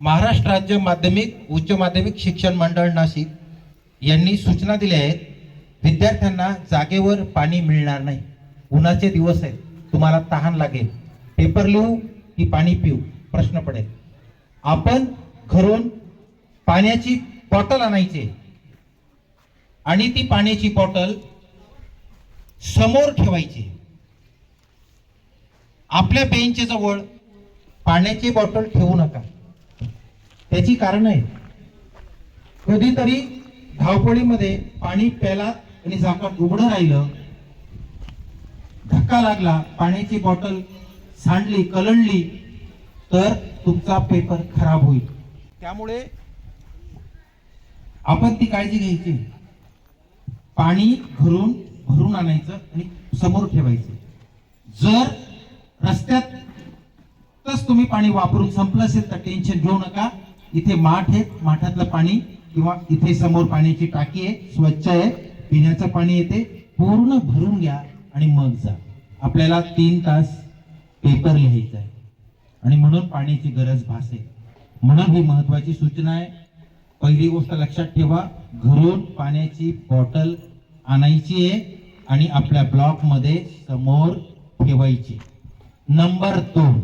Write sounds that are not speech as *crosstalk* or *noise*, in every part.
महाराष्ट्र राज्य माध्यमिक उच्च माध्यमिक शिक्षण मंडळ नाशिक यांनी सूचना दिल्या आहेत विद्यार्थ्यांना जागेवर पाणी मिळणार नाही. उन्हाचे दिवस आहेत. तुम्हाला तहान लागेल. पेपर लिहू की पाणी पिऊ? प्रश्न पडेल. आपण घरून पाण्याची बॉटल आणायची आणि ती पाण्याची बॉटल समोर ठेवायची. आपल्या बेंचजवळ पाण्याची बॉटल ठेवू नका. त्याची कारण आहे. कधीतरी धावपळीमध्ये पाणी प्याला आणि झाकण उघडं राहिलं धक्का लागला पाण्याची बॉटल सांडली कलंडली तर तुमचा पेपर खराब होईल. त्यामुळे आपण ती काळजी घ्यायची. पाणी घरून भरून आणायचं आणि समोर ठेवायचं. जर रस्त्यातच तुम्ही पाणी वापरून संपलं असेल तर टेन्शन घेऊ नका. इथे माठ आहे. माठातलं पाणी किंवा इथे समोर पाण्याची टाकी आहे. स्वच्छ आहे. पिण्याचं पाणी येते. पूर्ण भरून घ्या आणि मग जा. आपल्याला तीन तास पेपर लिहायचा आहे. आणि म्हणून पाण्याची गरज भासेल म्हणून ही महत्वाची सूचना आहे. पहिली गोष्ट लक्षात ठेवा. घरून पाण्याची बॉटल आणायची आहे आणि आपल्या ब्लॉकमध्ये समोर ठेवायची. नंबर दोन.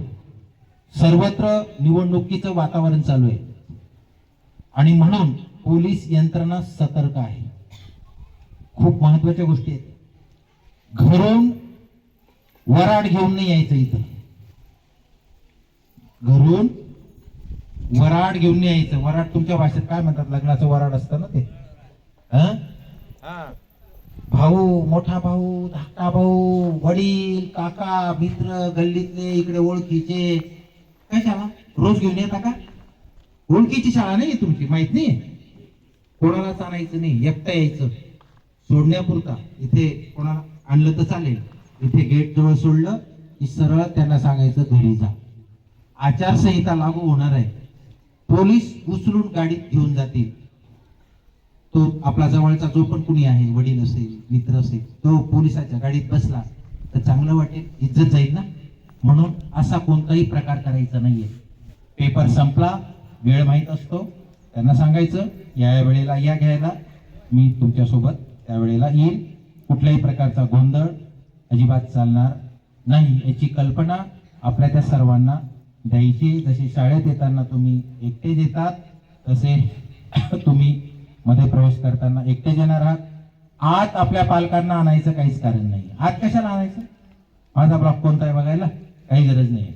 सर्वत्र निवडणुकीचं वातावरण चालू आहे. आणि म्हणून पोलीस यंत्रणा सतर्क आहे. खूप महत्त्वाच्या गोष्टी आहेत. घरून वराड घेऊन नाही यायचं इथं. घरून वराड घेऊन नाही यायचं. वराड तुमच्या भाषेत काय म्हणतात? लग्नाचं वराड असतं ना ते? हं? भाऊ मोठा भाऊ धाकटा भाऊ वडील काका मित्र गल्लीतले इकडे ओळखीचे. काय शाळा रोज घेऊन येता का? ओळखीची शाळा नाही तुमची माहीत नाही कोणालाच आणायचं नाही एकटा यायचं. सोडण्यापुरता इथे कोणाला आणलं तर चालेल. इथे गेट जवळ सोडलं की सरळ त्यांना सांगायचं घरी जा. आचारसंहिता लागू होणार आहे. पोलीस उचलून गाडीत घेऊन जातील. तो आपला जवळचा जो पण कुणी आहे वडील असेल मित्र असेल तो पोलिसाच्या गाडीत बसला तर चांगलं वाटेल इज्जत जाईल ना? म्हणून असा कोणताही प्रकार करायचा नाहीये. पेपर संपला वेळ माहीत असतो. त्यांना सांगायचं या या वेळेला या घ्यायला. मी तुमच्यासोबत त्यावेळेला येईल कुठल्याही प्रकारचा गोंधळ अजिबात चालणार नाही याची कल्पना आपल्या त्या सर्वांना द्यायची. जशी शाळेत येताना तुम्ही एकटे देतात तसे *coughs* तुम्ही मध्ये प्रवेश करताना एकटे येणार आहात. आत आपल्या पालकांना आणायचं काहीच कारण नाही. आत कशाला आणायचं? माझा ब्लॉक कोणता आहे बघायला? काही गरज नाही.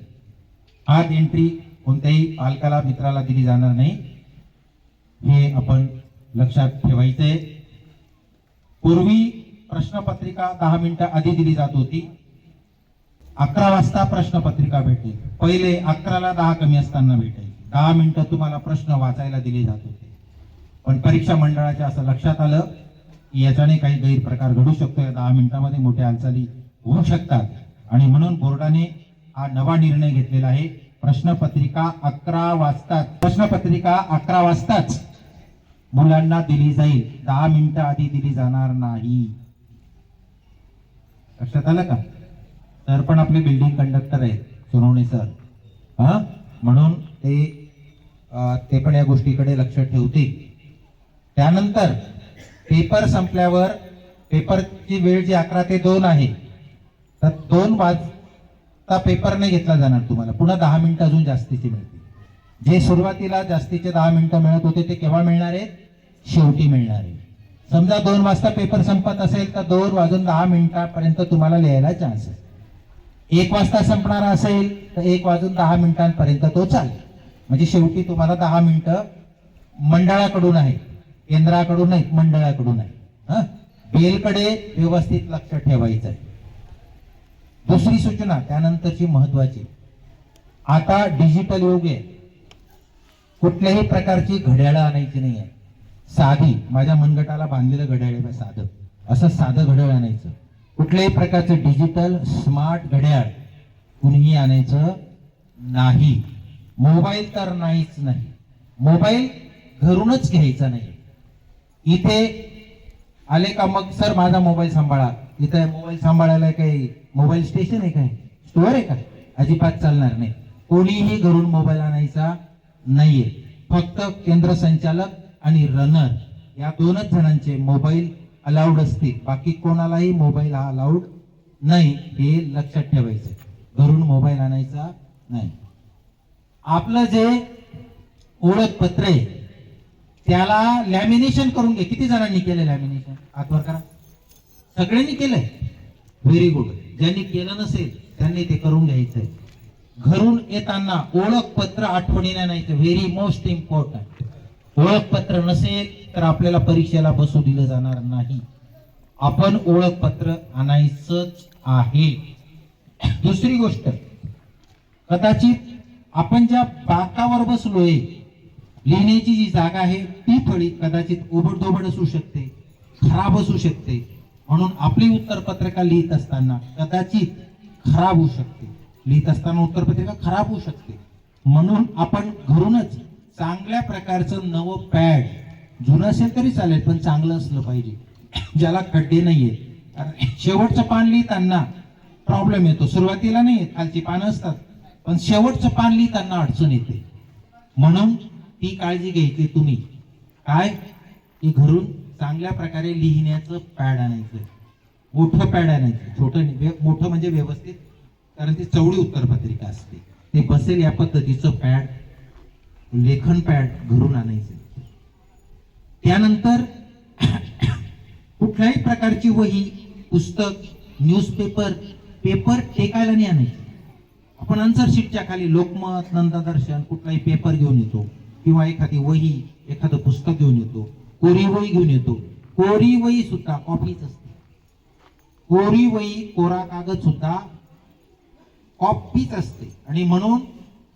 आत एंट्री कोणत्याही पालकाला मित्राला दिली जाणार नाही हे आपण लक्षात ठेवायचंय. पूर्वी प्रश्नपत्रिका दहा मिनिटं आधी दिली जात होती. अकरा वाजता प्रश्नपत्रिका भेटेल. पहिले अकराला दहा कमी असताना भेटेल. दहा मिनिटं तुम्हाला प्रश्न वाचायला दिले जात होते. पण परीक्षा मंडळाच्या असं लक्षात आलं की याच्याने काही गैरप्रकार घडू शकतो या दहा मिनिटामध्ये मोठ्या हालचाली होऊ शकतात. आणि म्हणून बोर्डाने हा नवा निर्णय घेतलेला आहे. प्रश्नपत्रिका अकरा वाजताच प्रश्नपत्रिका अकरा वाजताच मुलांना दिली जाईल. दहा मिनिटं आधी दिली जाणार नाही. लक्षात आलं का? सर पण आपले बिल्डिंग कंडक्टर आहेत सोनवणे सर हा? म्हणून ते ते पण या गोष्टीकडे लक्ष ठेवतील. त्यानंतर पेपर संपल्यावर पेपरची वेळ जी अकरा ते दोन आहे तर दोन वाज वाजता पेपर नाही घेतला जाणार तुम्हाला. पुन्हा दहा मिनिटं अजून जास्तीची मिळतील. जे सुरुवातीला जास्तीचे दहा मिनिटं मिळत होते ते केव्हा मिळणार आहेत? शेवटी मिळणार आहे समजा दोन वाजता पेपर संपत असेल तर दोन वाजून दहा मिनिटापर्यंत तुम्हाला लिहायला चान्स आहे. एक वाजता संपणार असेल तर एक वाजून दहा मिनिटांपर्यंत तो चालेल. म्हणजे शेवटी तुम्हाला दहा मिनिटं मंडळाकडून आहे केंद्राकडून नाही मंडळाकडून आहे हं? बेलकडे व्यवस्थित लक्ष ठेवायचं आहे दुसरी सूचना त्यानंतरची महत्वाची आता डिजिटल युग आहे. कुठल्याही प्रकारची घड्याळं आणायची नाही आहे साधी माझ्या मनगटाला बांधलेलं घड्याळ आहे बा साधं. असं साधं घड्याळ आणायचं. कुठल्याही प्रकारचं डिजिटल स्मार्ट घड्याळ कुणीही आणायचं नाही. मोबाईल तर नाहीच नाही. मोबाईल घरूनच घ्यायचा नाही. इथे आले का मग सर माझा मोबाईल सांभाळा. इथे मोबाईल सांभाळायला काही मोबाईल स्टेशन आहे काय? स्टोअर आहे का? अजिबात चालणार नाही. कोणीही घरून मोबाईल आणायचा नाहीये. फक्त केंद्र संचालक आणि रनर या दोनच जणांचे मोबाईल अलाउड असतील. बाकी कोणालाही मोबाईल हा अलाउड नाही हे लक्षात ठेवायचं घरून मोबाईल आणायचा नाही. आपलं जे ओळखपत्र आहे त्याला लॅमिनेशन करून घे. किती जणांनी केलं लॅमिनेशन आतवर करा. सगळ्यांनी केलंय? व्हेरी गुड ज्यांनी केलं नसेल त्यांनी ते करून घ्यायचंय. घरून येताना ओळखपत्र आठवणीला आणायचं व्हेरी मोस्ट इम्पॉर्टंट ओळखपत्र नसेल तर आपल्याला परीक्षेला बसू दिलं जाणार नाही. आपण ओळखपत्र आणायचंच आहे. दुसरी गोष्ट कदाचित आपण ज्या बाकावर बसलोय लिहिण्याची जी जागा आहे ती फळी कदाचित ओबडधोबड असू शकते खराब असू शकते. म्हणून आपली उत्तरपत्रिका लिहित असताना कदाचित खराब होऊ शकते. लिहित असताना उत्तरपत्रिका खराब होऊ शकते. म्हणून आपण घरूनच चांगल्या प्रकारचं नवं पॅड जुनं असेल तरी चालेल पण चांगलं असलं पाहिजे. ज्याला खड्डे नाहीये. कारण शेवटचं पान लिहिताना प्रॉब्लेम येतो. सुरुवातीला नाही खालची पानं असतात. पण शेवटचं पान लिहिताना अडचण येते. म्हणून ती काळजी घ्यायची तुम्ही. काय? की घरून चांगल्या प्रकारे लिहिण्याचं पॅड आणायचं. मोठं पॅड आणायचं. छोटं मोठं म्हणजे व्यवस्थित कारण ती चवळी उत्तरपत्रिका असते. ते बसेल या पद्धतीचं पॅड लेखन पॅड घरून आणायचं. त्यानंतर *coughs* कुठल्याही प्रकारची वही पुस्तक न्यूजपेपर पेपर टेकायला नाही आणायचे. आपण आन्सर शीटच्या खाली लोकमत नंददर्शन कुठलाही पेपर घेऊन येतो. किंवा एखादी वही एखादं पुस्तक घेऊन येतो. कोरी वही घेऊन येतो. कोरी वही सुद्धा कॉपीच असते. कोरी वही कोरा कागद सुद्धा कॉपीच असते. आणि म्हणून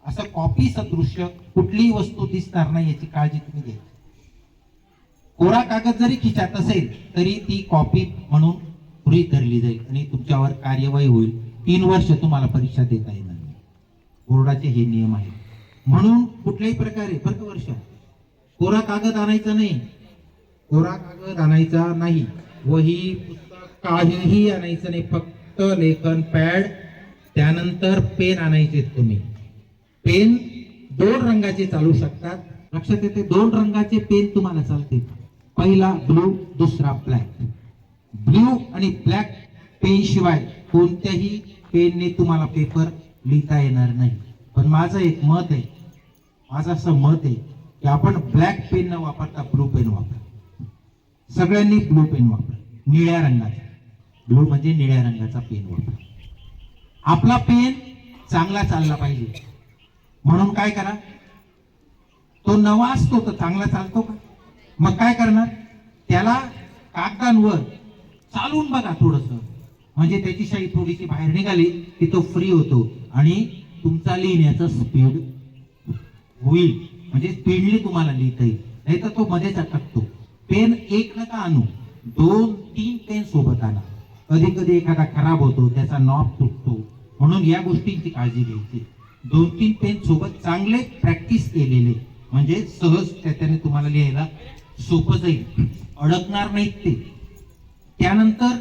असं कॉपी सदृश्य कुठलीही वस्तू दिसणार नाही याची काळजी तुम्ही घ्या. कोरा कागद जरी खिचात असेल तरी ती कॉपी म्हणून गृहित धरली जाईल आणि तुमच्यावर कार्यवाही होईल. तीन वर्ष तुम्हाला परीक्षा देता येणार नाही. बोर्डाचे हे नियम आहेत. म्हणून कुठल्याही प्रकारे बरं वर्ष. कोरा कागद आणायचा नाही. कोरा कागद आणायचा नाही वही पुस्तक काहीही आणायचं नाही फक्त लेखन पॅड त्यानंतर पेन आणायचे तुम्ही. पेन दोन रंगाचे चालू शकतात. लक्षात येते दोन रंगाचे पेन तुम्हाला चालते पहिला ब्लू दुसरा ब्लॅक. ब्लू आणि ब्लॅक पेन शिवाय कोणत्याही पेनने तुम्हाला पेपर लिहिता येणार नाही. पण माझं एक मत आहे माझं असं मत आहे की आपण ब्लॅक पेन न वापरता ब्लू पेन वापरा. सगळ्यांनी ब्लू पेन वापरा. निळ्या रंगाचा. ब्लू म्हणजे निळ्या रंगाचा पेन वापरा. आपला पेन चांगला चालला पाहिजे. म्हणून काय करा? तो नवा असतो तर चांगला चालतो का? मग काय करणार? त्याला कागदांवर चालून बघा थोडस. म्हणजे त्याची शाई थोडीशी बाहेर निघाली की तो फ्री होतो. आणि तुमचा लिहिण्याचा स्पीड होईल. म्हणजे स्पीडली तुम्हाला लिहिता येईल. नाही तर तो मध्येच अटकतो. पेन एक नका आणू. दोन तीन पेन सोबत आणा. कधी कधी एखादा खराब होतो त्याचा नॉब तुटतो. म्हणून या गोष्टींची काळजी घ्यायची. दोन तीन पेन सोबत चांगले प्रॅक्टिस केलेले. म्हणजे सहज त्याच्याने तुम्हाला लिहायला सोपं जाईल. अडकणार नाहीत ते. त्यानंतर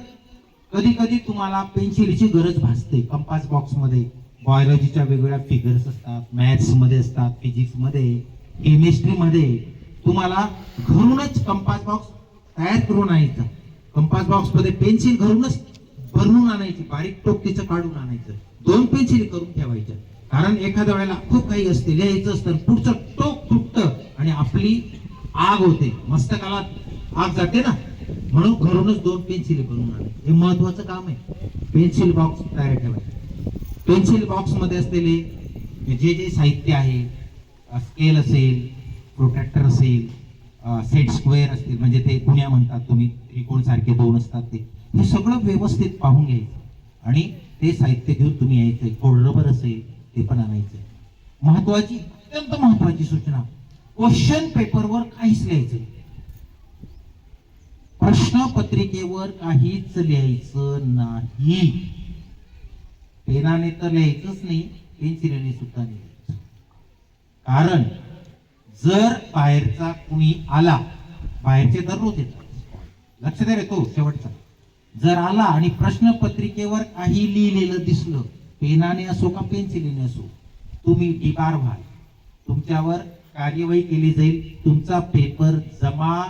कधी कधी तुम्हाला पेन्सिलची गरज भासते. कंपास बॉक्समध्ये बॉयलॉजीच्या बायोलॉजीच्या वेगवेगळ्या फिगर्स असतात मॅथ्समध्ये असतात फिजिक्समध्ये केमिस्ट्रीमध्ये तुम्हाला घरूनच कंपास बॉक्स तयार करून आणायचा. कंपास बॉक्समध्ये पेन्सिल घरूनच भरून आणायची बारीक टोक तिचं काढून आणायचं. दोन पेन्सिल करून ठेवायच्या. कारण एखाद्या वेळेला खूप काही असते लिहायचं असतं पुढचं टोक तुटतं आणि आपली आग होते. मस्तकाला आग जाते ना? म्हणून घरूनच दोन पेन्सिल करून आणायचे हे महत्वाचं काम आहे. पेन्सिल बॉक्स तयार ठेवायचं. पेन्सिल बॉक्समध्ये असलेले जे जे साहित्य आहे स्केल असेल प्रोट्रॅक्टर असेल सेट स्क्वेअर असतील म्हणजे ते पुण्या म्हणतात तुम्ही त्रिकोण सारखे दोन असतात ते. हे सगळं व्यवस्थित पाहून घ्यायचं. आणि ते साहित्य घेऊन तुम्ही यायचं कोड रबर असेल ते पण आणायचं. महत्वाची अत्यंत महत्वाची सूचना. क्वेश्चन पेपरवर काहीच लिहायचं प्रश्नपत्रिकेवर काहीच लिहायचं नाही. पेनाने तर लिहायचंच नाही पेन्सिलने सुद्धा लिहायचं. कारण जर बाहेरचा कुणी आला बाहेरचे दररोज येतात. लक्ष द्या रे तो शेवटचा. जर आला आणि प्रश्नपत्रिकेवर काही लिहिलेलं दिसलं पेनाने असो का पेन्सिलीने असो तुम्ही डिबार व्हाल. तुमच्यावर कार्यवाही केली जाईल तुमचा पेपर जमा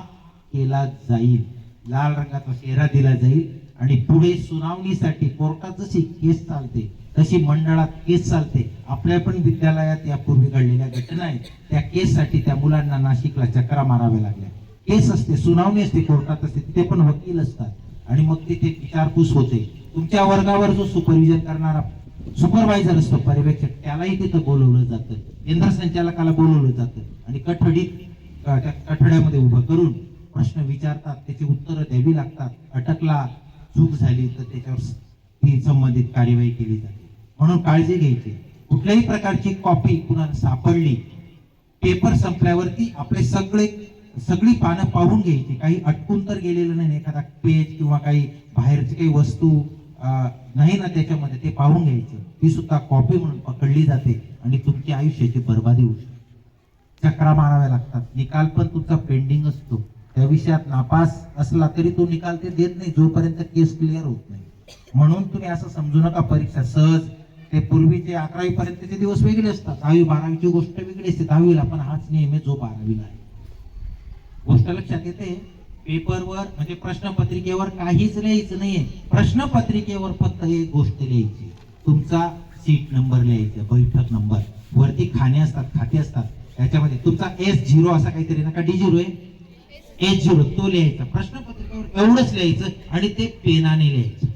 केला जाईल. लाल रंगाचा शेरा दिला जाईल आणि पुढे सुनावणीसाठी कोर्टात जशी केस चालते तशी मंडळात केस चालते. आपल्या पण विद्यालयात यापूर्वी घडलेल्या घटना आहेत. त्या केससाठी त्या मुलांना नाशिकला चक्रा माराव्या लागल्या. केस असते सुनावणी असते कोर्टात असते तिथे पण वकील असतात. आणि मग तिथे विचारपूस होते. तुमच्या वर्गावर जो सुपरविजन करणारा सुपरवायझर असतो पर्यवेक्षक त्यालाही तिथं बोलवलं जातं. केंद्र संचालकाला बोलवलं जातं. आणि कठडीत त्या कठड्यामध्ये उभं करून प्रश्न विचारतात त्याची उत्तरं द्यावी लागतात. अटकला चूक झाली तर त्याच्यावर ती संबंधित कार्यवाही केली जाते. म्हणून काळजी घ्यायची. कुठल्याही प्रकारची कॉपी कुणाला सापडली पेपर संपल्यावरती आपले सगळे सगळी पानं पाहून घ्यायची. काही अटकून तर गेलेलं नाही एखादा पेज किंवा काही बाहेरची काही वस्तू नाही ना त्याच्यामध्ये ते पाहून घ्यायचे. ती सुद्धा कॉपी म्हणून पकडली जाते आणि तुमची आयुष्याची बर्बादी होऊ शकते. चक्रा माराव्या लागतात. निकाल पण तुमचा पेंडिंग असतो. त्या विषयात नापास असला तरी तो निकाल ते देत नाही जोपर्यंत केस क्लिअर होत नाही. म्हणून तुम्ही असं समजू नका परीक्षा. सहज ते पूर्वीचे अकरावी पर्यंतचे दिवस वेगळे असतात. दहावी बारावीची गोष्ट वेगळी असते. दहावीला पण हाच नेहमी जो बारावीला आहे. गोष्ट लक्षात येते. पेपरवर म्हणजे प्रश्नपत्रिकेवर काहीच लिहायचं नाहीये. प्रश्नपत्रिकेवर फक्त एक गोष्ट लिहायची. तुमचा सीट नंबर लिहायचा बैठक नंबर. वरती खाणे असतात खाते असतात. त्याच्यामध्ये तुमचा एस झिरो असा काहीतरी नका डी झिरो आहे? एस झिरो तो लिहायचा. प्रश्नपत्रिकेवर एवढंच लिहायचं आणि ते पेनाने लिहायचं.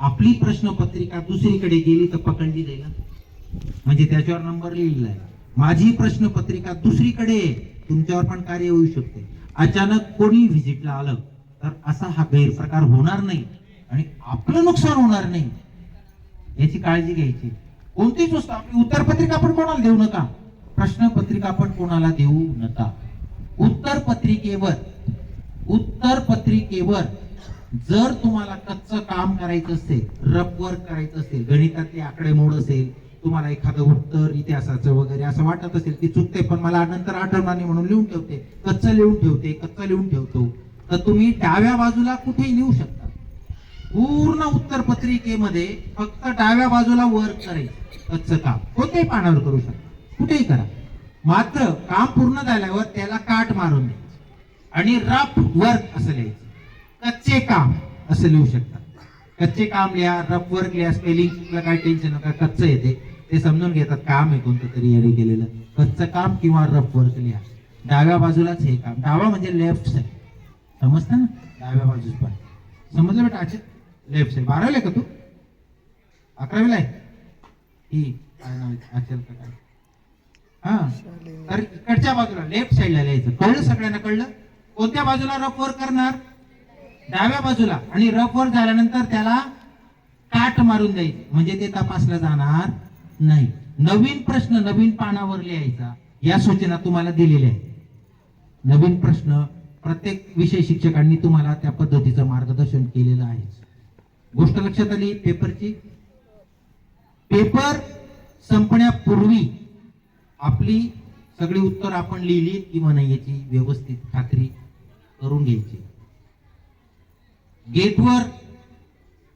आपली प्रश्नपत्रिका दुसरीकडे गेली तर पकडली जाईल म्हणजे त्याच्यावर नंबर लिहिलेला आहे. माझी प्रश्नपत्रिका दुसरीकडे तुमच्यावर पण कार्य होऊ शकते. अचानक कोणी व्हिजिटला आलं तर असा हा गैरप्रकार होणार नाही आणि आपलं नुकसान होणार नाही. याची काळजी घ्यायची. कोणतीच वस्तू आपली उत्तरपत्रिका पण कोणाला देऊ नका? प्रश्नपत्रिका पण कोणाला देऊ नका? उत्तर पत्रिकेवर उत्तर पत्रिकेवर जर तुम्हाला कच्चं काम करायचं असेल रफ वर्क करायचं असेल गणितातले आकडेमोड असेल तुम्हाला एखादं उत्तर इतिहासाचं वगैरे असं वाटत असेल की चुकते पण मला नंतर आठवणार नाही म्हणून लिहून ठेवते. कच्चं लिहून ठेवते कच्चं लिहून ठेवतो. तर तुम्ही डाव्या बाजूला कुठेही लिहू शकता. पूर्ण उत्तर पत्रिकेमध्ये फक्त डाव्या बाजूला वर्क करायचं कच्चं काम. कोणत्याही पानावर करू शकता. कुठेही करा. मात्र काम पूर्ण झाल्यावर त्याला काट मारून द्यायचं आणि रफ वर्क असं लिहायचं. कच्चे काम असं लिहू शकतात. कच्चे काम लिहा रफ वर्क लिहा स्पेलिंग काय टेन्शन नका कच्चं येते. ते समजून घेतात काम आहे कोणतं तरी याने केलेलं. कच्चं काम किंवा रफ वर्क लिहा. डाव्या बाजूलाच हे काम. डावा म्हणजे लेफ्ट साईड समजतं ना? डाव्या बाजूस पण. समजलं बेटा? अच्छा. लेफ्ट साईड बारावीला आहे का तू? अकरावीला आहे? ही. काय नाव का काय हा. तर इकडच्या बाजूला लेफ्ट साईडला लिहायचं. कळलं सगळ्यांना? कळलं? कोणत्या बाजूला रफ वर्क करणार? डाव्या बाजूला आणि रफ वर झाल्यानंतर त्याला काट मारून द्यायची. म्हणजे ते तपासलं जाणार नाही. नवीन प्रश्न नवीन पानावर लिहायचा. या सूचना तुम्हाला दिलेल्या आहेत. नवीन प्रश्न प्रत्येक विषय शिक्षकांनी तुम्हाला त्या पद्धतीचं मार्गदर्शन केलेलं आहे. गोष्ट लक्षात आली? पेपरची? पेपर संपण्यापूर्वी आपली सगळी उत्तर आपण लिहिली किंवा नाही याची व्यवस्थित खात्री करून घ्यायची. गेटवर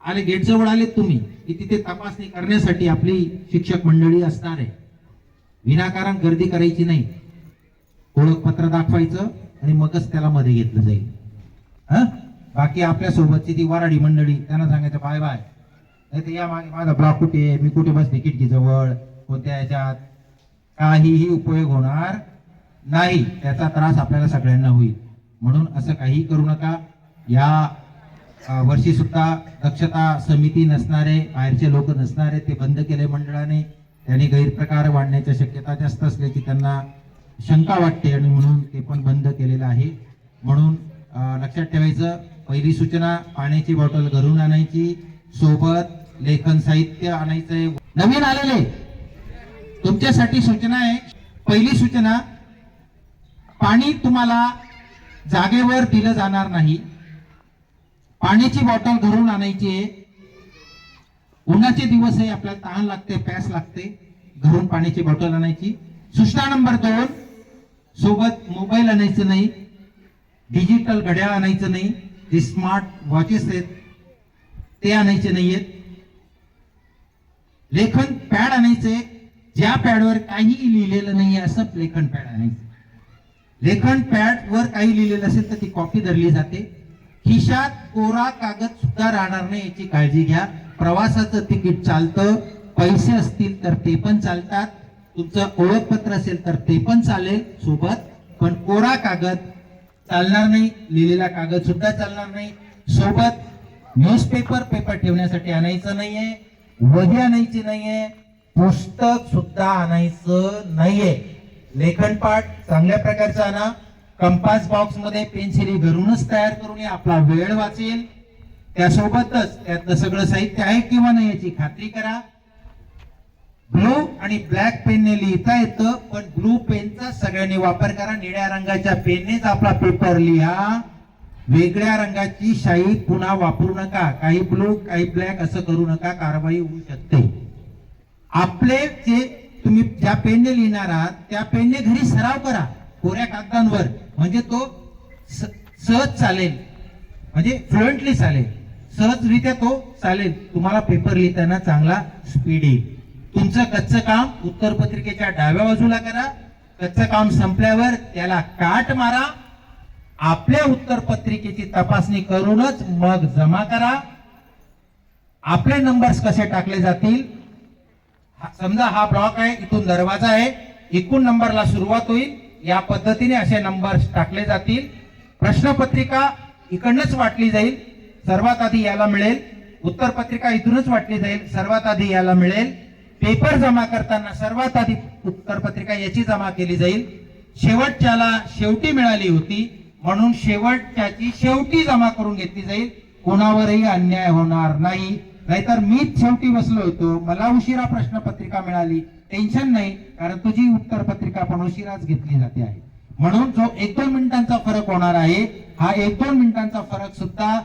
आले गेटजवळ आले तुम्ही की तिथे तपासणी करण्यासाठी आपली शिक्षक मंडळी असणार आहे. विनाकारण गर्दी करायची नाही. ओळखपत्र दाखवायचं आणि मगच त्याला मध्ये घेतलं जाईल. हा? बाकी आपल्या सोबतची ती वराडी मंडळी त्यांना सांगायचं बाय बाय. नाही तर या मागे माझा ब्लॉक कुठे आहे? मी कुठे बसते खिडकी जवळ कोणत्या याच्यात काहीही उपयोग होणार नाही. त्याचा त्रास आपल्याला सगळ्यांना होईल. म्हणून असं काही करू नका. या वर्षी सुद्धा दक्षता समिती नसणारे बाहेरचे लोक नसणारे ते बंद केले मंडळाने. त्यांनी गैरप्रकार वाढण्याच्या शक्यता जास्त असल्याची त्यांना शंका वाटते आणि म्हणून ते पण बंद केलेलं आहे. म्हणून लक्षात ठेवायचं पहिली सूचना पाण्याची बॉटल घरून आणायची सोबत लेखन साहित्य आणायचंय. नवीन आलेले तुमच्यासाठी सूचना आहे. पहिली सूचना पाणी तुम्हाला जागेवर दिलं जाणार नाही. पाण्याची बॉटल घरून आणायची आहे. उन्हाचे दिवस आहे आपल्याला तहान लागते प्यास लागते. घरून पाण्याची बॉटल आणायची. सूचना नंबर दोन सोबत मोबाईल आणायचं नाही. डिजिटल घड्याळ आणायचं नाही. जे स्मार्ट वॉचेस आहेत ते आणायचे नाहीयेत. लेखन पॅड आणायचे ज्या पॅडवर काही लिहिलेलं नाही असं लेखन पॅड आणायचं. लेखन पॅड वर काही लिहिलेलं असेल तर ती कॉपी धरली जाते. खिशात कोरा कागद सुद्धा राहणार नाही याची काळजी घ्या. प्रवासाचं तिकीट चालतं पैसे असतील तर ते पण चालतात. तुमचं ओळखपत्र असेल तर ते पण चालेल सोबत. पण कोरा कागद चालणार नाही लिहिलेला कागद सुद्धा चालणार नाही. सोबत न्यूजपेपर पेपर ठेवण्यासाठी आणायचं नाहीये वही आणायची नाहीये पुस्तक सुद्धा आणायचं नाहीये. लेखनपाठ चांगल्या प्रकारचं आणा. कंपास बॉक्समध्ये पेन्सिली घरूनच तयार करून आपला वेळ वाचेल. त्यासोबतच त्यातलं सगळं साहित्य आहे किंवा नाही याची खात्री करा. ब्लू आणि ब्लॅक पेनने लिहिता येतं पण ब्लू पेनचा सगळ्यांनी वापर करा. निळ्या रंगाच्या पेननेच आपला पेपर लिहा. वेगळ्या रंगाची शाई पुन्हा वापरू नका. काही ब्लू काही ब्लॅक असं करू नका. कारवाई होऊ शकते. आपले जे तुम्ही ज्या पेनने लिहिणार आहात त्या पेनने घरी सराव करा. कोऱ्या कागदांवर. म्हणजे तो स- सहज चालेल. म्हणजे फ्लुएंटली चालेल. सहजरित्या तो चालेल. तुम्हाला पेपर लिहिताना चांगला स्पीड येईल. तुमचं कच्चं काम उत्तर पत्रिकेच्या डाव्या बाजूला करा. कच्चं काम संपल्यावर त्याला काट मारा. आपल्या उत्तर पत्रिकेची तपासणी करूनच मग जमा करा. आपले नंबर्स कसे टाकले जातील? हा- समजा हा ब्लॉक आहे इथून दरवाजा आहे. एकूण नंबरला सुरुवात होईल. या पद्धतीने असे नंबर्स टाकले जातील. प्रश्नपत्रिका इकडनंच वाटली जाईल सर्वात आधी याला मिळेल. उत्तरपत्रिका इथूनच वाटली जाईल सर्वात आधी याला मिळेल. पेपर जमा करताना सर्वात आधी उत्तरपत्रिका याची जमा केली जाईल. शेवटच्याला शेवटी मिळाली होती म्हणून शेवटच्याची शेवटी जमा करून घेतली जाईल. कोणावरही अन्याय होणार नाही. नाहीतर मीच शेवटी बसलो होतो. मला उशिरा प्रश्नपत्रिका मिळाली. टेन्शन नाही कारण तुझी उत्तर पत्रिका पण उशिराच घेतली जाते आहे. म्हणून जो एक दोन मिनिटांचा फरक होणार आहे हा एक दोन मिनिटांचा फरक सुद्धा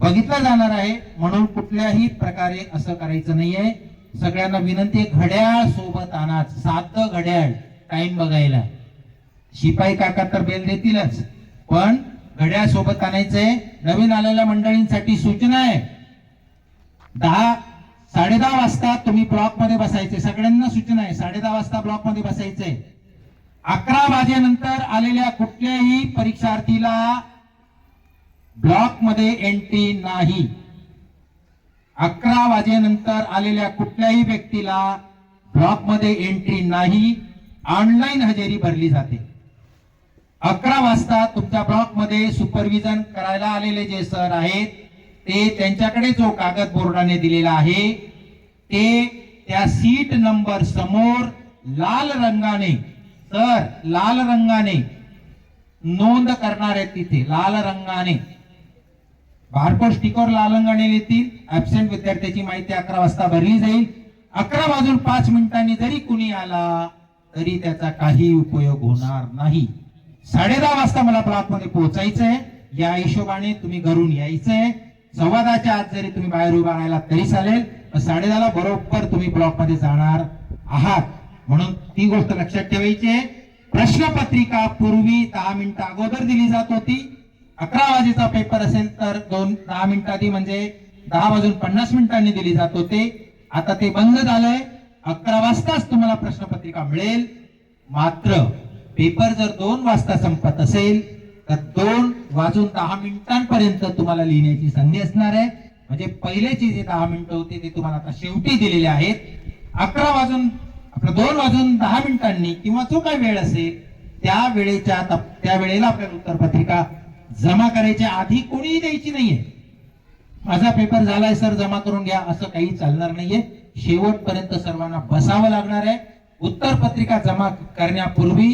बघितला जाणार आहे. म्हणून कुठल्याही प्रकारे असं करायचं नाहीये. सगळ्यांना विनंती घड्याळ सोबत आणा सात घड्याळ टाइम बघायला. शिपाई काका तर बेल देतीलच. पण घड्याळ सोबत आणायचंय. नवीन आलेल्या मंडळींसाठी सूचना आहे. दहा साडे दहा वाजता तुम्ही ब्लॉकमध्ये बसायचे. सगळ्यांना सूचना आहे साडे दहा वाजता ब्लॉकमध्ये बसायचे. बसायचंय अकरा वाजेनंतर आलेल्या कुठल्याही परीक्षार्थीला ब्लॉकमध्ये एंट्री नाही. अकरा वाजेनंतर आलेल्या कुठल्याही व्यक्तीला ब्लॉकमध्ये एंट्री नाही. ऑनलाईन हजेरी भरली जाते. अकरा वाजता तुमच्या ब्लॉकमध्ये सुपरविजन करायला आलेले जे सर आहेत ते त्यांच्याकडे जो कागद बोर्डाने दिलेला आहे ते त्या सीट नंबर समोर लाल रंगाने तर लाल रंगाने नोंद करणार आहेत तिथे लाल रंगाने. बारकोड स्टिकर लाल रंगाने लिहितील ऍबसेंट विद्यार्थ्याची माहिती अकरा वाजता भरली जाईल. अकरा वाजून पाच मिनिटांनी जरी कुणी आला तरी त्याचा काही उपयोग होणार नाही. साडे दहा वाजता मला ब्लॉक पोहोचायचंय. या हिशोबाने तुम्ही घरून यायचंय. सव्वा दहाच्या आत जरी तुम्ही बाहेर उभा राहिला तरी चालेल साडेदहाला साडे दहाला बरोबर तुम्ही ब्लॉकमध्ये जाणार आहात. म्हणून ती गोष्ट लक्षात ठेवायची आहे. प्रश्नपत्रिका पूर्वी दहा मिनिटं अगोदर दिली जात होती. अकरा वाजेचा पेपर असेल तर दोन दहा मिनिटं आधी म्हणजे दहा वाजून पन्नास मिनिटांनी दिली जात होते. आता ते बंद झालंय. अकरा वाजताच तुम्हाला प्रश्नपत्रिका मिळेल. मात्र पेपर जर दोन वाजता संपत असेल तर दोन वाजून दहा मिनिटांपर्यंत तुम्हाला लिहिण्याची संधी असणार आहे. म्हणजे पहिलेचे जे दहा मिनिटं होते ते तुम्हाला आता शेवटी दिलेले आहेत. अकरा वाजून आपलं दोन वाजून दहा मिनिटांनी किंवा जो काही वेळ असेल त्या वेळेच्या त्या वेळेला आपल्याला उत्तरपत्रिका जमा करायच्या आधी कोणीही द्यायची नाहीये. माझा पेपर झालाय सर जमा करून घ्या. असं काही चालणार नाहीये. शेवटपर्यंत सर्वांना बसावं लागणार आहे. उत्तरपत्रिका जमा करण्यापूर्वी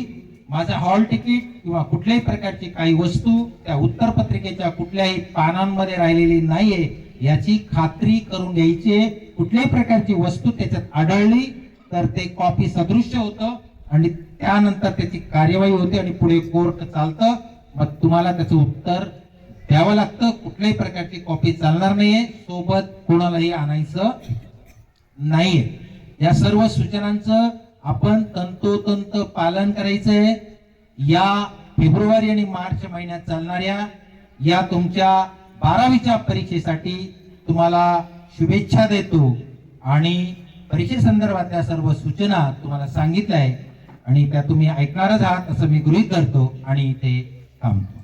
माझं हॉल तिकीट किंवा कुठल्याही प्रकारची काही वस्तू त्या उत्तरपत्रिकेच्या कुठल्याही पानांमध्ये राहिलेली नाहीये याची खात्री करून घ्यायची. आहे. कुठल्याही प्रकारची वस्तू त्याच्यात आढळली तर ते कॉपी सदृश्य होतं आणि त्यानंतर त्याची कार्यवाही होते आणि पुढे कोर्ट चालतं. मग तुम्हाला त्याचं उत्तर द्यावं लागतं. कुठल्याही प्रकारची कॉपी चालणार नाहीये. सोबत कोणालाही आणायचं नाहीये. या सर्व सूचनांचं आपण तंतोतंत पालन करायचं आहे या फेब्रुवारी आणि मार्च महिन्यात चालणाऱ्या या तुमच्या बारावीच्या परीक्षेसाठी तुम्हाला शुभेच्छा देतो. आणि परीक्षेसंदर्भातल्या सर्व सूचना तुम्हाला सांगितल्या आहे आणि त्या तुम्ही ऐकणारच आहात असं मी गृहीत धरतो आणि इथे थांबतो.